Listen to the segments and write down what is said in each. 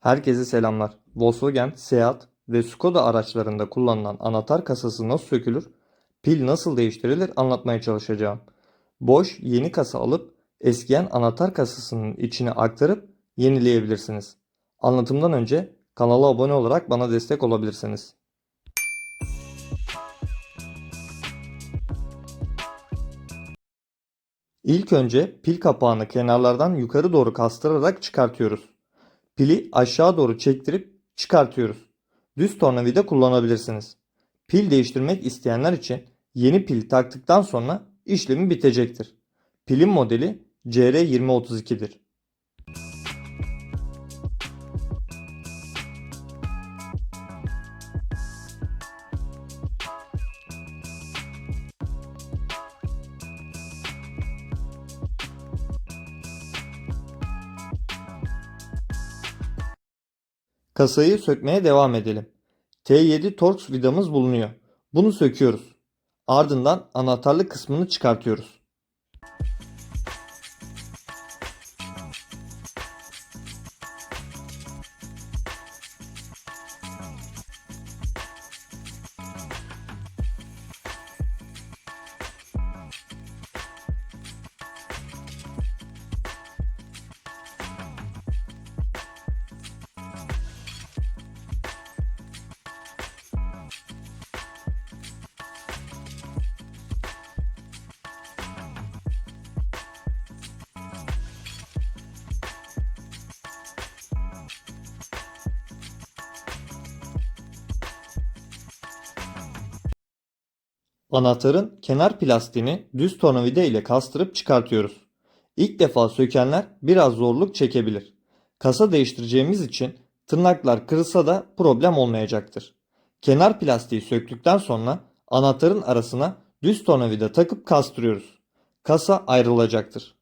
Herkese selamlar. Volkswagen, Seat ve Skoda araçlarında kullanılan anahtar kasası nasıl sökülür, pil nasıl değiştirilir anlatmaya çalışacağım. Boş yeni kasa alıp eskiyen anahtar kasasının içine aktarıp yenileyebilirsiniz. Anlatımdan önce kanala abone olarak bana destek olabilirsiniz. İlk önce pil kapağını kenarlardan yukarı doğru kastırarak çıkartıyoruz. Pili aşağı doğru çektirip çıkartıyoruz. Düz tornavida kullanabilirsiniz. Pil değiştirmek isteyenler için yeni pil taktıktan sonra işlemi bitecektir. Pilin modeli CR2032'dir. Kasayı sökmeye devam edelim. T7 Torx vidamız bulunuyor. Bunu söküyoruz. Ardından anahtarlık kısmını çıkartıyoruz. Anahtarın kenar plastiğini düz tornavida ile kastırıp çıkartıyoruz. İlk defa sökenler biraz zorluk çekebilir. Kasa değiştireceğimiz için tırnaklar kırılsa da problem olmayacaktır. Kenar plastiği söktükten sonra anahtarın arasına düz tornavida takıp kastırıyoruz. Kasa ayrılacaktır.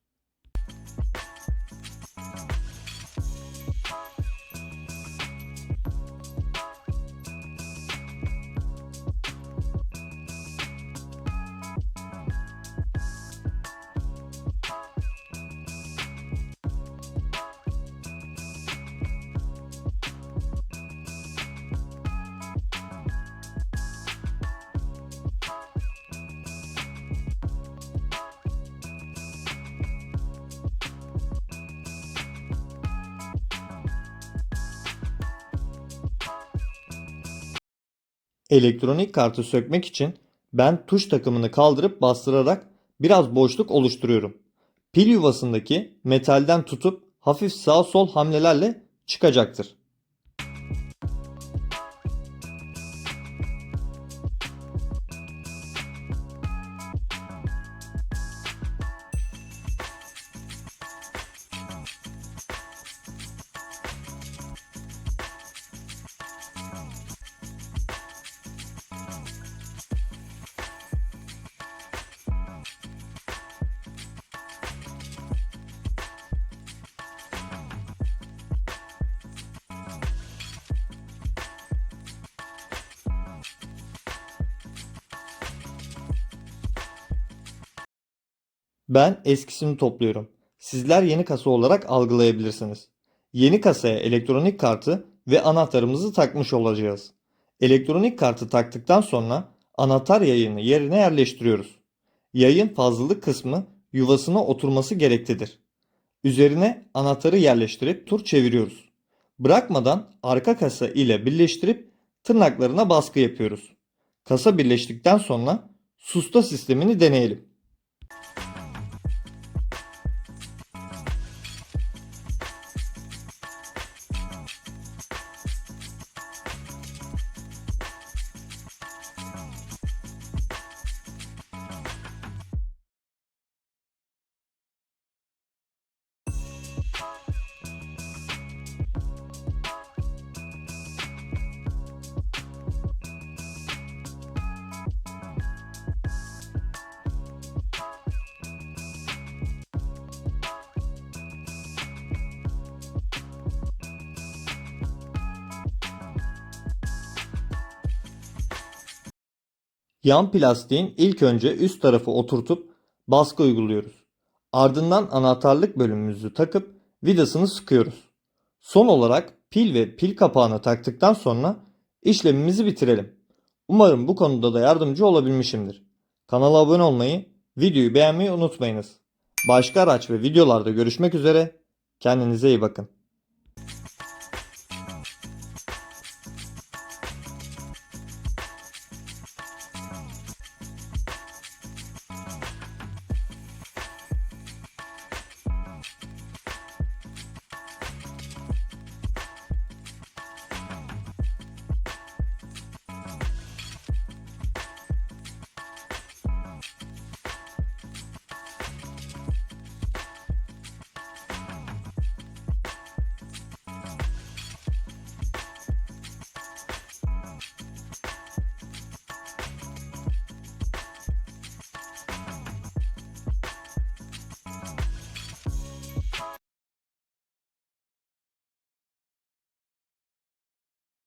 Elektronik kartı sökmek için ben tuş takımını kaldırıp bastırarak biraz boşluk oluşturuyorum. Pil yuvasındaki metalden tutup hafif sağ sol hamlelerle çıkacaktır. Ben eskisini topluyorum. Sizler yeni kasa olarak algılayabilirsiniz. Yeni kasaya elektronik kartı ve anahtarımızı takmış olacağız. Elektronik kartı taktıktan sonra anahtar yayını yerine yerleştiriyoruz. Yayın fazlalık kısmı yuvasına oturması gereklidir. Üzerine anahtarı yerleştirip tur çeviriyoruz. Bırakmadan arka kasa ile birleştirip tırnaklarına baskı yapıyoruz. Kasa birleştikten sonra susta sistemini deneyelim. Yan plastiğin ilk önce üst tarafı oturtup baskı uyguluyoruz. Ardından anahtarlık bölümümüzü takıp vidasını sıkıyoruz. Son olarak pil ve pil kapağını taktıktan sonra işlemimizi bitirelim. Umarım bu konuda da yardımcı olabilmişimdir. Kanala abone olmayı, videoyu beğenmeyi unutmayınız. Başka araç ve videolarda görüşmek üzere. Kendinize iyi bakın.